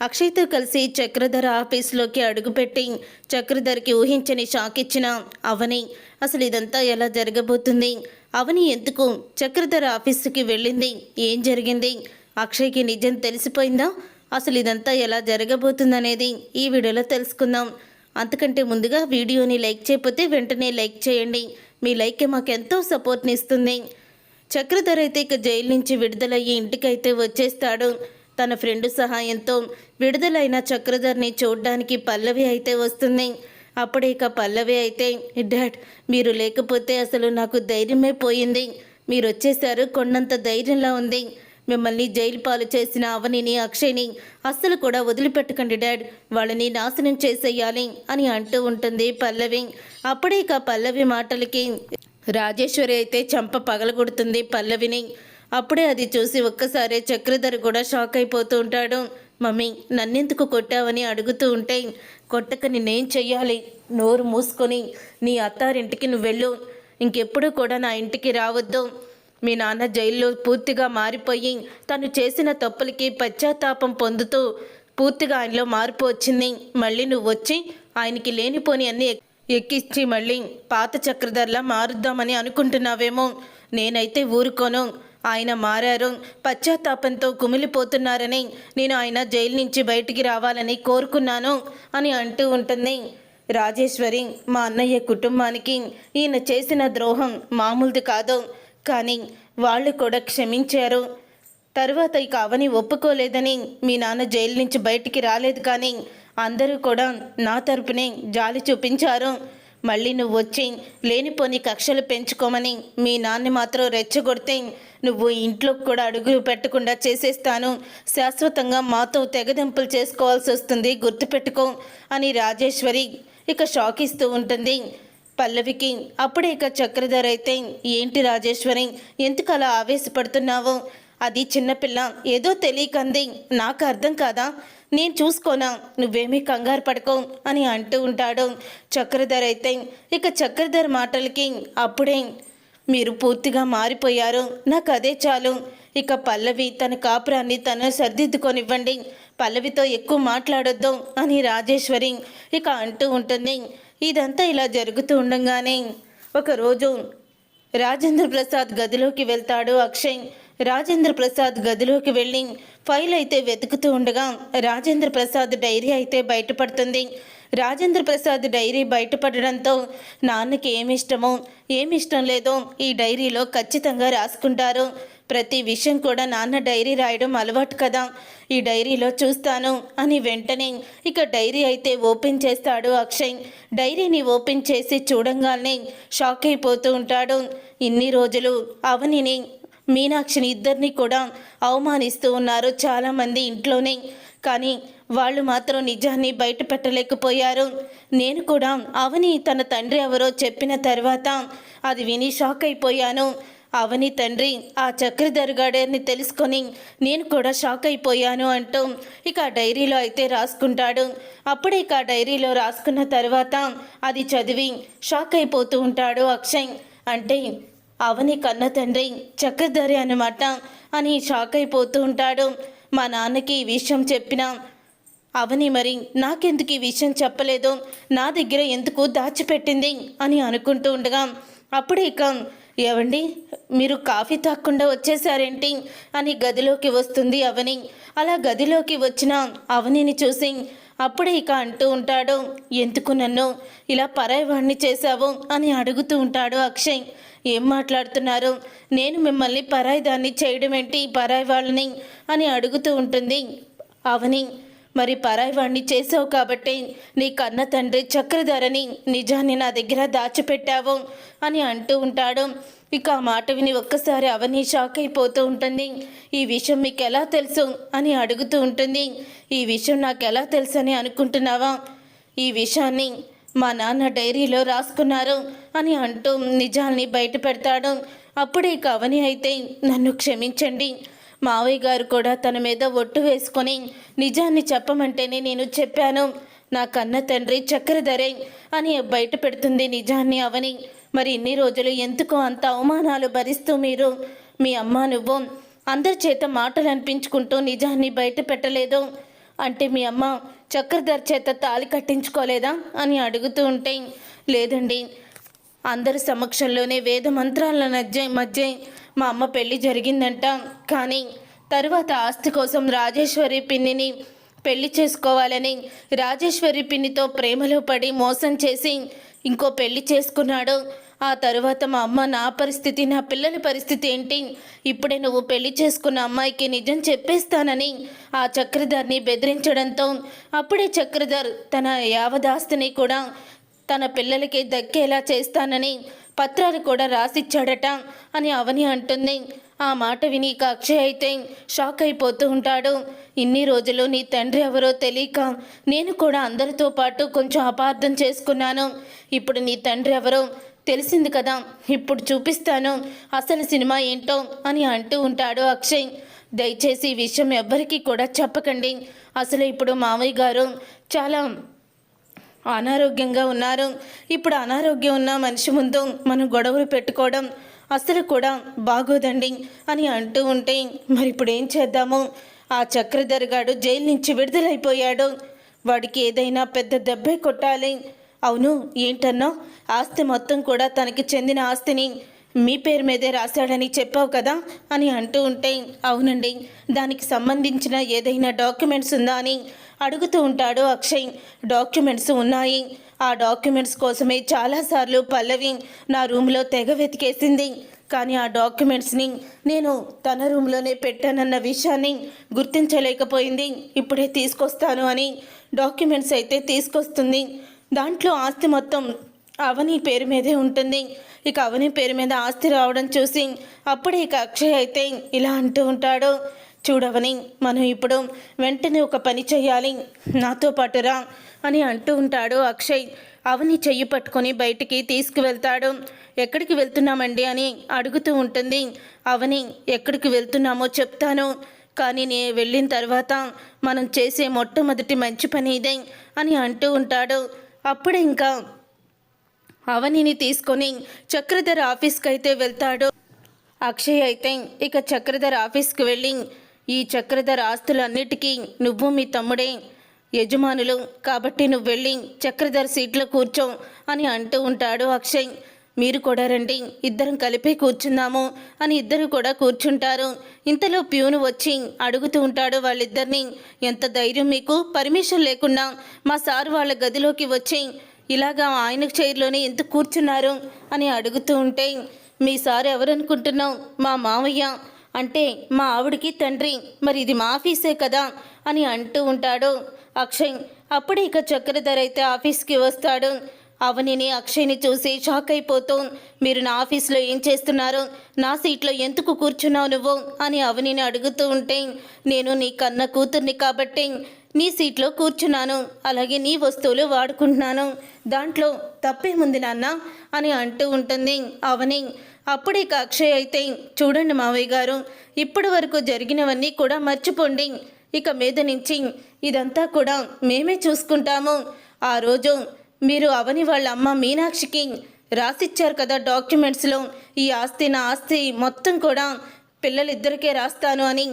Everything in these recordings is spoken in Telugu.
అక్షయ్తో కలిసి చక్రధర ఆఫీస్లోకి అడుగుపెట్టి చక్రధర్కి ఊహించని షాక్ ఇచ్చిన అవని అసలు ఇదంతా ఎలా జరగబోతుంది? అవని ఎందుకు చక్రధర ఆఫీసుకి వెళ్ళింది? ఏం జరిగింది? అక్షయ్కి నిజం తెలిసిపోయిందా? అసలు ఇదంతా ఎలా జరగబోతుందనేది ఈ వీడియోలో తెలుసుకుందాం. అంతకంటే ముందుగా వీడియోని లైక్ చేయకపోతే వెంటనే లైక్ చేయండి. మీ లైక్ మాకు ఎంతో సపోర్ట్ని ఇస్తుంది. చక్రధర్ అయితే ఇక జైలు నుంచి విడుదలయ్యి ఇంటికైతే వచ్చేస్తాడు. తన ఫ్రెండ్ సహాయంతో విడుదలైన చక్రధర్ని చూడ్డానికి పల్లవి అయితే వస్తుంది. అప్పుడు ఇక పల్లవి అయితే డాడ్ మీరు లేకపోతే అసలు నాకు ధైర్యమే పోయింది. మీరు వచ్చేసారు కొన్నంత ధైర్యంలా ఉంది. మిమ్మల్ని జైలు పాలు చేసిన అవనిని అక్షయ్ని అస్సలు కూడా వదిలిపెట్టకండి డాడ్. వాళ్ళని నాశనం చేసేయాలి అని అంటూ ఉంటుంది పల్లవి. అప్పుడే ఇక పల్లవి మాటలకి రాజేశ్వరి అయితే చంప పగలగొడుతుంది పల్లవిని. అప్పుడే అది చూసి ఒక్కసారి చక్రధర్ కూడా షాక్ అయిపోతూ ఉంటాడు. మమ్మీ నన్నెందుకు కొట్టావని అడుగుతూ ఉంటే కొట్టక నేనేం చెయ్యాలి? నోరు మూసుకొని నీ అత్తారింటికి నువ్వు వెళ్ళు. ఇంకెప్పుడు కూడా నా ఇంటికి రావద్దు. మీ నాన్న జైల్లో పూర్తిగా మారిపోయి తను చేసిన తప్పులకి పశ్చాత్తాపం పొందుతూ పూర్తిగా ఆయనలో మార్పు వచ్చింది. మళ్ళీ నువ్వు వచ్చి ఆయనకి లేనిపోని అన్ని ఎక్- ఎక్కించి మళ్ళీ పాత చక్రధరలా మారుద్దామని అనుకుంటున్నావేమో. నేనైతే ఊరుకోను. ఆయన మారారు. పశ్చాత్తాపంతో కుమిలిపోతున్నారని నేను ఆయన జైలు నుంచి బయటికి రావాలని కోరుకున్నాను అని అంటూ ఉంటుంది. రాజేశ్వరి మా అన్నయ్య కుటుంబానికి ఈయన చేసిన ద్రోహం మామూలుది కాదు. కానీ వాళ్ళు కూడా క్షమించారు. తర్వాత ఇక అవని ఒప్పుకోలేదని మీ నాన్న జైలు నుంచి బయటికి రాలేదు కానీ అందరూ కూడా నా తరపునే జాలి చూపించారు. మళ్ళీ నువ్వు వచ్చి లేనిపోని కక్షలు పెంచుకోమని మీ నాన్న మాత్రం రెచ్చగొడితే నువ్వు ఇంట్లో కూడా అడుగులు పెట్టకుండా చేసేస్తాను. శాశ్వతంగా మాతో తెగదెంపులు చేసుకోవాల్సి వస్తుంది గుర్తుపెట్టుకో అని రాజేశ్వరి ఇక షాక్ ఇస్తూ ఉంటుంది. పల్లవికి అప్పుడే ఇక చక్రధర్ అయితే ఏంటి రాజేశ్వరి ఎందుకు అలా ఆవేశపడుతున్నావు? అది చిన్నపిల్ల ఏదో తెలియకంది నాకు అర్థం కాదా? నేను చూసుకోనా నువ్వేమీ కంగారు పడుకో అని అంటూ ఉంటాడు చక్రధర్ అయితే. ఇక చక్రధర్ మాటలకి అప్పుడే మీరు పూర్తిగా మారిపోయారు నాకు అదే చాలు. ఇక పల్లవి తన కాపురాన్ని తను సర్దిద్దుకొనివ్వండి పల్లవితో ఎక్కువ మాట్లాడొద్దు అని రాజేశ్వరి ఇక అంటూ ఉంటుంది. ఇదంతా ఇలా జరుగుతూ ఉండగానే ఒకరోజు రాజేంద్ర ప్రసాద్ గదిలోకి వెళ్తాడు అక్షయ్. రాజేంద్ర ప్రసాద్ గదిలోకి వెళ్ళి ఫైల్ అయితే వెతుకుతూ ఉండగా రాజేంద్ర ప్రసాద్ డైరీ అయితే బయటపడుతుంది. రాజేంద్ర ప్రసాద్ డైరీ బయటపడడంతో నాన్నకి ఏమి ఇష్టమో ఏమి ఇష్టం లేదో ఈ డైరీలో ఖచ్చితంగా రాసుకుంటారు. ప్రతి విషయం కూడా నాన్న డైరీ రాయడం అలవాటు కదా ఈ డైరీలో చూస్తాను అని వెంటనే ఇక డైరీ అయితే ఓపెన్ చేస్తాడు అక్షయ్. డైరీని ఓపెన్ చేసి చూడంగానే షాక్ అయిపోతూ ఉంటాడు. ఇన్ని రోజులు అవనిని మీనాక్షిని ఇద్దరిని కూడా అవమానిస్తూ ఉన్నారు చాలామంది ఇంట్లోనే. కానీ వాళ్ళు మాత్రం నిజాన్ని బయట పెట్టలేకపోయారు. నేను కూడా అవని తన తండ్రి ఎవరో చెప్పిన తర్వాత అది విని షాక్ అయిపోయాను. అవని తండ్రి ఆ చక్రధర్ గాడని తెలుసుకొని నేను కూడా షాక్ అయిపోయాను అంటూ ఇక ఆ డైరీలో అయితే రాసుకుంటాడు. అప్పుడే ఇక ఆ డైరీలో రాసుకున్న తర్వాత అది చదివి షాక్ అయిపోతూ ఉంటాడు అక్షయ్. అంటే అవని కన్న తండ్రి చక్రధరి అనమాట అని షాక్ అయిపోతూ ఉంటాడు. మా నాన్నకి ఈ విషయం చెప్పినా అవని మరి నాకెందుకు ఈ విషయం చెప్పలేదు? నా దగ్గర ఎందుకు దాచిపెట్టింది? అని అనుకుంటూ ఉండగా అప్పుడే ఇక ఏవండి? మీరు కాఫీ తాగకుండా వచ్చేసారేంటి అని గదిలోకి వస్తుంది అవని. అలా గదిలోకి వచ్చిన అవనిని చూసి అప్పుడే ఇక అంటూ ఉంటాడు ఎందుకు నన్ను ఇలా పరాయివాణ్ణి చేశావు? అని అడుగుతూ ఉంటాడు అక్షయ్. ఏం మాట్లాడుతున్నారు? నేను మిమ్మల్ని పరాయి దాన్ని చేయడం ఏంటి? పరాయి వాళ్ళని అని అడుగుతూ ఉంటుంది అవని. మరి పరాయి వాణ్ణి చేసావు కాబట్టి నీ కన్న తండ్రి చక్రధరని నిజాన్ని నా దగ్గర దాచిపెట్టావు అని అంటూ ఉంటాడు. ఇక ఆ మాట విని ఒక్కసారి అవని షాక్ అయిపోతూ ఉంటుంది. ఈ విషయం మీకు ఎలా తెలుసు అని అడుగుతూ ఉంటుంది. ఈ విషయం నాకు ఎలా తెలుసు అని అనుకుంటున్నావా? ఈ విషయాన్ని మా నాన్న డైరీలో రాసుకున్నారు అని అంటూ నిజాల్ని బయట పెడతాడు అప్పుడే ఇక అవని అయితే నన్ను క్షమించండి. మావయ్య గారు కూడా తన మీద ఒట్టు వేసుకొని నిజాన్ని చెప్పమంటేనే నేను చెప్పాను. నా కన్న తండ్రి చక్రధరే అని బయట పెడుతుంది నిజాన్ని అవని. మరి ఇన్ని రోజులు ఎందుకు అంత అవమానాలు భరిస్తూ మీరు? మీ అమ్మ నువ్వు అందరి చేత మాటలు అనిపించుకుంటూ నిజాన్ని బయట పెట్టలేదు. అంటే మీ అమ్మ చక్రధర్ చేత తాలి కట్టించుకోలేదా అని అడుగుతూ ఉంటే లేదండి. అందరి సమక్షంలోనే వేద మంత్రాల మధ్య మధ్య మా అమ్మ పెళ్ళి జరిగిందంట. కానీ తరువాత ఆస్తి కోసం రాజేశ్వరి పిన్నిని పెళ్ళి చేసుకోవాలని రాజేశ్వరి పిన్నితో ప్రేమలో పడి మోసం చేసి ఇంకో పెళ్ళి చేసుకున్నాడు. ఆ తరువాత మా అమ్మ నా పరిస్థితి నా పిల్లల పరిస్థితి ఏంటి? ఇప్పుడే నువ్వు పెళ్ళి చేసుకున్న అమ్మాయికి నిజం చెప్పేస్తానని ఆ చక్రధర్ని బెదిరించడంతో అప్పుడే చక్రధర్ తన యావదాస్తిని కూడా తన పిల్లలకి దక్కేలా చేస్తానని పత్రాలు కూడా రాసిచ్చాడట అని అవని అంటుంది. ఆ మాట విని ఇక అక్షయ్ అయితే షాక్ అయిపోతూ ఉంటాడు. ఇన్ని రోజులు నీ తండ్రి ఎవరో తెలియక నేను కూడా అందరితో పాటు కొంచెం అపార్థం చేసుకున్నాను. ఇప్పుడు నీ తండ్రి ఎవరో తెలిసింది కదా ఇప్పుడు చూపిస్తాను అసలు సినిమా ఏంటో అని అంటూ ఉంటాడు అక్షయ్. దయచేసి ఈ విషయం ఎవ్వరికీ కూడా చెప్పకండి. అసలు ఇప్పుడు మామయ్య గారు చాలా అనారోగ్యంగా ఉన్నారు. ఇప్పుడు అనారోగ్యం ఉన్న మనిషి ముందు మనం గొడవలు పెట్టుకోవడం అసలు కూడా బాగోదండి అని అంటూ ఉంటే మరి ఇప్పుడు ఏం చేద్దాము? ఆ చక్రధర్ గాడు జైలు నుంచి విడుదలైపోయాడు. వాడికి ఏదైనా పెద్ద దెబ్బే కొట్టాలి. అవును ఏంటన్నా? ఆస్తి మొత్తం కూడా తనకి చెందిన ఆస్తిని మీ పేరు మీదే రాశాడని చెప్పావు కదా అని అంటూ ఉంటే అవునండి. దానికి సంబంధించిన ఏదైనా డాక్యుమెంట్స్ ఉందా అని అడుగుతూ ఉంటాడు అక్షయ్. డాక్యుమెంట్స్ ఉన్నాయి. ఆ డాక్యుమెంట్స్ కోసమే చాలాసార్లు పల్లవి నా రూమ్లో తెగ వెతికేసింది. కానీ ఆ డాక్యుమెంట్స్ని నేను తన రూమ్లోనే పెట్టానన్న విషయాన్ని గుర్తించలేకపోయింది. ఇప్పుడే తీసుకొస్తాను అని డాక్యుమెంట్స్ అయితే తీసుకొస్తుంది. దాంట్లో ఆస్తి మొత్తం అవని పేరు మీదే ఉంటుంది. ఇక అవని పేరు మీద ఆస్తి రావడం చూసి అప్పుడే ఇక అక్షయ్ అయితే ఇలా అంటూ ఉంటాడు. చూడవని మనం ఇప్పుడు వెంటనే ఒక పని చేయాలి. నాతో పాటు రా అని అంటూ ఉంటాడు అక్షయ్. అవని చెయ్యి పట్టుకొని బయటికి తీసుకువెళ్తాడు. ఎక్కడికి వెళ్తున్నామండి అని అడుగుతూ ఉంటుంది. అవని ఎక్కడికి వెళ్తున్నామో చెప్తాను. కానీ నేను వెళ్ళిన తర్వాత మనం చేసే మొట్టమొదటి మంచి పని ఇదే అని అంటూ ఉంటాడు. అప్పుడు ఇంకా అవనిని తీసుకొని చక్రధర్ ఆఫీస్కి అయితే వెళ్తాడు. అక్షయ్ అయితే ఇక చక్రధర్ ఆఫీస్కి వెళ్ళి ఈ చక్రధర్ ఆస్తులన్నిటికీ నువ్వు మీ తమ్ముడే యజమానులు కాబట్టి నువ్వు వెళ్ళి చక్రధర్ సీట్లో కూర్చో అని అంటూ ఉంటాడు అక్షయ్. మీరు కూడా రండి ఇద్దరం కలిపి కూర్చుందాము అని ఇద్దరు కూడా కూర్చుంటారు. ఇంతలో ప్యూను వచ్చి అడుగుతూ ఉంటాడు వాళ్ళిద్దరిని ఎంత ధైర్యం మీకు? పర్మిషన్ లేకుండా మా సార్ వాళ్ళ గదిలోకి వచ్చి ఇలాగా ఆయన చైర్లోనే ఎందుకు కూర్చున్నారు? అని అడుగుతూ ఉంటే మీ సార్ ఎవరనుకుంటున్నావు? మా మావయ్య. అంటే మా ఆవిడికి తండ్రి. మరి ఇది మా ఆఫీసే కదా? అని అంటూ ఉంటాడు. అక్షయ్ అప్పుడే ఇక చక్రధర్ అయితే ఆఫీస్కి వస్తాడు. అవనిని అక్షయ్ని చూసి షాక్ అయిపోతూ మీరు నా ఆఫీస్లో ఏం చేస్తున్నారు? నా సీట్లో ఎందుకు కూర్చున్నావు నువ్వు? అని అవనిని అడుగుతూ ఉంటే నేను నీ కన్న కూతుర్ని కాబట్టి నీ సీట్లో కూర్చున్నాను. అలాగే నీ వస్తువులు వాడుకుంటున్నాను. దాంట్లో తప్పేముంది నాన్న? అని అంటూ ఉంటుంది అవని. అప్పుడే అక్షయ్ అయితే చూడండి మావయ్య గారు ఇప్పటి వరకు జరిగినవన్నీ కూడా మర్చిపోండి. ఇక మీద నుంచి ఇదంతా కూడా మేమే చూసుకుంటాము. ఆ రోజు మీరు అవని వాళ్ళ అమ్మ మీనాక్షికి రాసిచ్చారు కదా డాక్యుమెంట్స్లో. ఈ ఆస్తి నా ఆస్తి మొత్తం కూడా పిల్లలిద్దరికే రాస్తాను అని.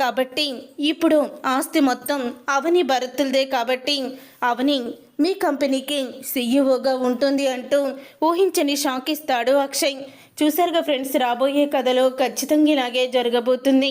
కాబట్టి ఇప్పుడు ఆస్తి మొత్తం అవని భరతులదే కాబట్టి అవని మీ కంపెనీకి సీఈఓగా ఉంటుంది అంటూ ఊహించని షాక్ ఇస్తాడు అక్షయ్. చూసారుగా ఫ్రెండ్స్ రాబోయే కథలో ఖచ్చితంగా ఇలాగే జరగబోతుంది.